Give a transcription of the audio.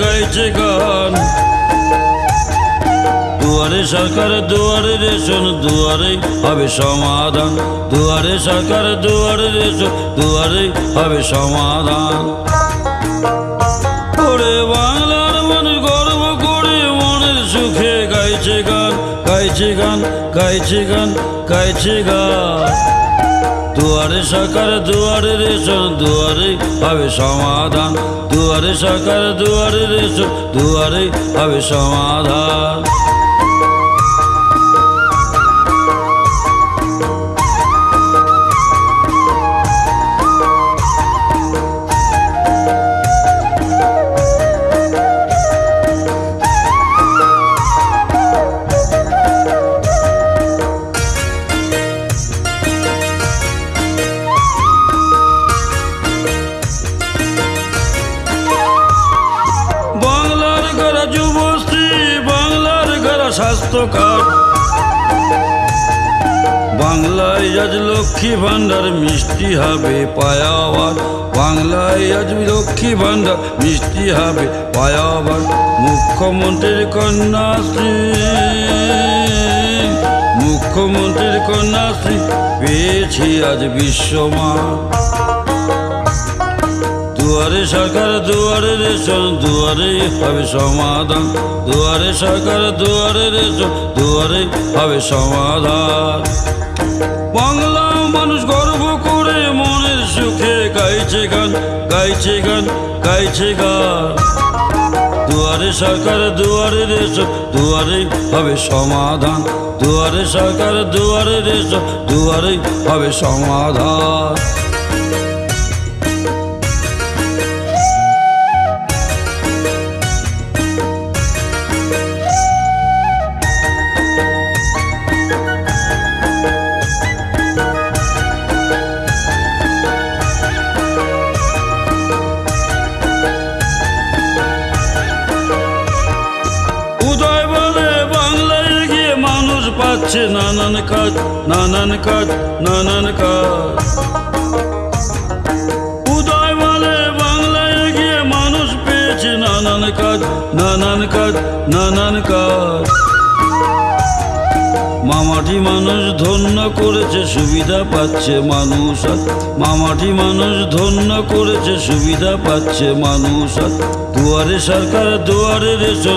গাইছে গান। দুয়ারে সরকার, দুয়ারে রেশন, দুয়ারে হবে সমাধান। দুয়ারে সরকার, দুয়ারে রেশন, দুয়ারে হবে সমাধান। করে বাংলার মানুষ গর্ব করে মনের সুখে গাইছে গান গাইছে গান গাইছে গান গাইছে গান। দুয়ারে সরকার দুয়ারে রেশন দুয়ারে হবে সমাধান। দুয়ারে সরকার দুয়ারে রেশন দুয়ারে হবে সমাধান। স্বাস্থ্য কার্ড বাংলায় আজ লক্ষ্মী ভাণ্ডার, মিষ্টি হবে পায়াবার বাংলায় আজ লক্ষ্মী ভাণ্ডার, মিষ্টি হবে পায়াবার মুখ্যমন্ত্রীর কন্যাশ্রী মুখ্যমন্ত্রীর কন্যাশ্রী পেয়েছি আজ বিশ্বমা দুয়ারে সরকার, দুয়ারে রেশন, দুয়ারে হবে সমাধান। দুয়ারে সরকার, দুয়ারে রেশন, দুয়ারে হবে সমাধান। বাংলা মানুষ গর্ব করে মনের সুখে গাইছে গান গাইছে গান গাইছে গান। দুয়ারে সরকার, দুয়ারে রেশন, দুয়ারে হবে সমাধান। দুয়ারে সরকার, দুয়ারে রেশন, দুয়ারে হবে সমাধান। পাচ্ছে নানান কাজ নানান কাজ নানান কাজ উদয় বলে বাংলায় গিয়ে মানুষ পেয়েছে নানান কাজ নানান কাজ নানান কাজ মামাটি মানুষ ধন্য করেছে সুবিধা পাচ্ছে মানুষ মামাটি মানুষ ধন্য করেছে সুবিধা পাচ্ছে মানুষ দুয়ারে সরকার দুয়ারে রেশন